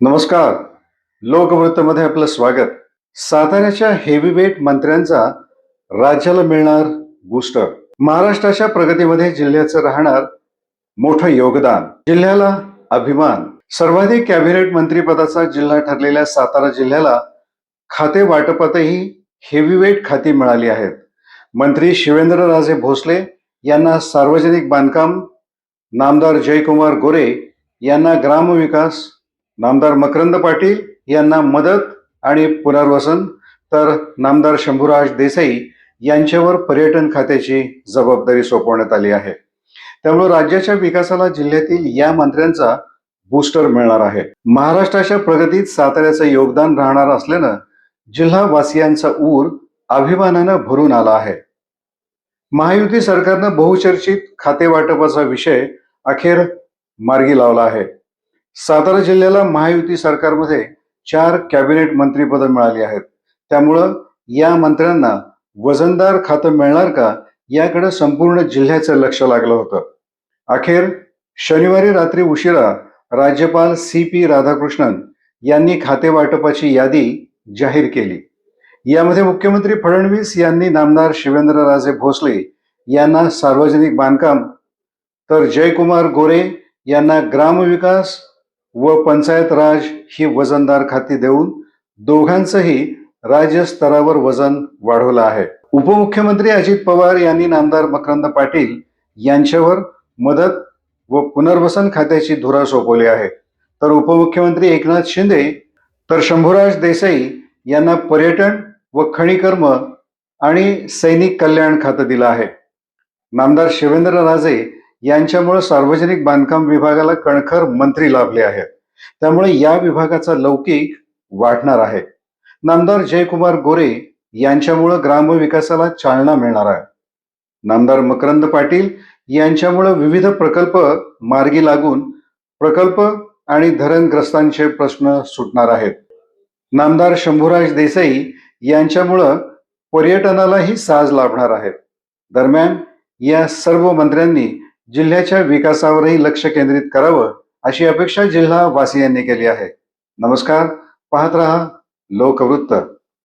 नमस्कार. लोकवृत्तमध्ये आपलं स्वागत. साताऱ्याच्या हेवीवेट मंत्र्यांचा राज्याला मिळणार बूस्टर महाराष्ट्राच्या प्रगतीमध्ये जिल्ह्याचं राहणार मोठं योगदान. जिल्ह्याला अभिमान. सर्वाधिक कॅबिनेट मंत्रीपदाचा जिल्हा ठरलेल्या सातारा जिल्ह्याला खाते वाटपातही हेवीवेट खाती मिळाली आहेत. मंत्री शिवेंद्रराजे भोसले यांना सार्वजनिक बांधकाम नामदार जयकुमार गोरे यांना ग्रामविकास नामदार मकरंद पाटील यांना मदत आणि पुनर्वसन तर नामदार शंभूराज देसाई यांच्यावर पर्यटन खात्याची जबाबदारी सोपवण्यात आली आहे. त्यामुळे राज्याच्या विकासाला जिल्ह्यातील या मंत्र्यांचा बूस्टर मिळणार आहे. महाराष्ट्राच्या प्रगतीत साताऱ्याचं योगदान राहणार असल्यानं जिल्हावासियांचा ऊर अभिमानानं भरून आला आहे. महायुती सरकारनं बहुचर्चित खाते वाटपाचा विषय अखेर मार्गी लावला आहे. सातारा जिल्ह्याला महायुती सरकारमध्ये चार कॅबिनेट मंत्रीपदं मिळाली आहेत. त्यामुळं या मंत्र्यांना वजनदार खातं मिळणार का याकडे संपूर्ण जिल्ह्याचं लक्ष लागलं होतं. अखेर शनिवारी रात्री उशिरा राज्यपाल सी पी राधाकृष्णन यांनी खाते वाटपाची यादी जाहीर केली. यामध्ये मुख्यमंत्री फडणवीस यांनी नामदार शिवेंद्रराजे भोसले यांना सार्वजनिक बांधकाम तर जयकुमार गोरे यांना ग्रामविकास व पंचायत राज ही वजनदार खाती देऊन दोघांचंही राज्य स्तरावर वजन वाढवलं आहे. उपमुख्यमंत्री अजित पवार यांनी नामदार मकरंद पाटील यांच्यावर मदत व पुनर्वसन खात्याची धुरा सोपवली आहे. तर उपमुख्यमंत्री एकनाथ शिंदे तर शंभूराज देसाई यांना पर्यटन व खनिकर्म आणि सैनिक कल्याण खातं दिलं आहे. नामदार शिवेंद्र राजे यांच्यामुळे सार्वजनिक बांधकाम विभागाला कणखर मंत्री लाभले आहेत. त्यामुळे या विभागाचा लौकिक वाढणार आहे. नामदार जयकुमार गोरे यांच्यामुळे ग्रामविकासाला चालना मिळणार आहे. नामदार मकरंद पाटील यांच्यामुळे विविध प्रकल्प मार्गी लागून प्रकल्प आणि धरणग्रस्तांचे प्रश्न सुटणार आहेत. नामदार शंभूराज देसाई यांच्यामुळं पर्यटनालाही साज लाभणार आहे दरम्यान या सर्व मंत्र्यांनी जिल्ह्याच्या विकासावरही लक्ष केंद्रित करावं अशी अपेक्षा जिल्हा वासियांनी केली आहे. नमस्कार पाहत रहा लोकवृत्त.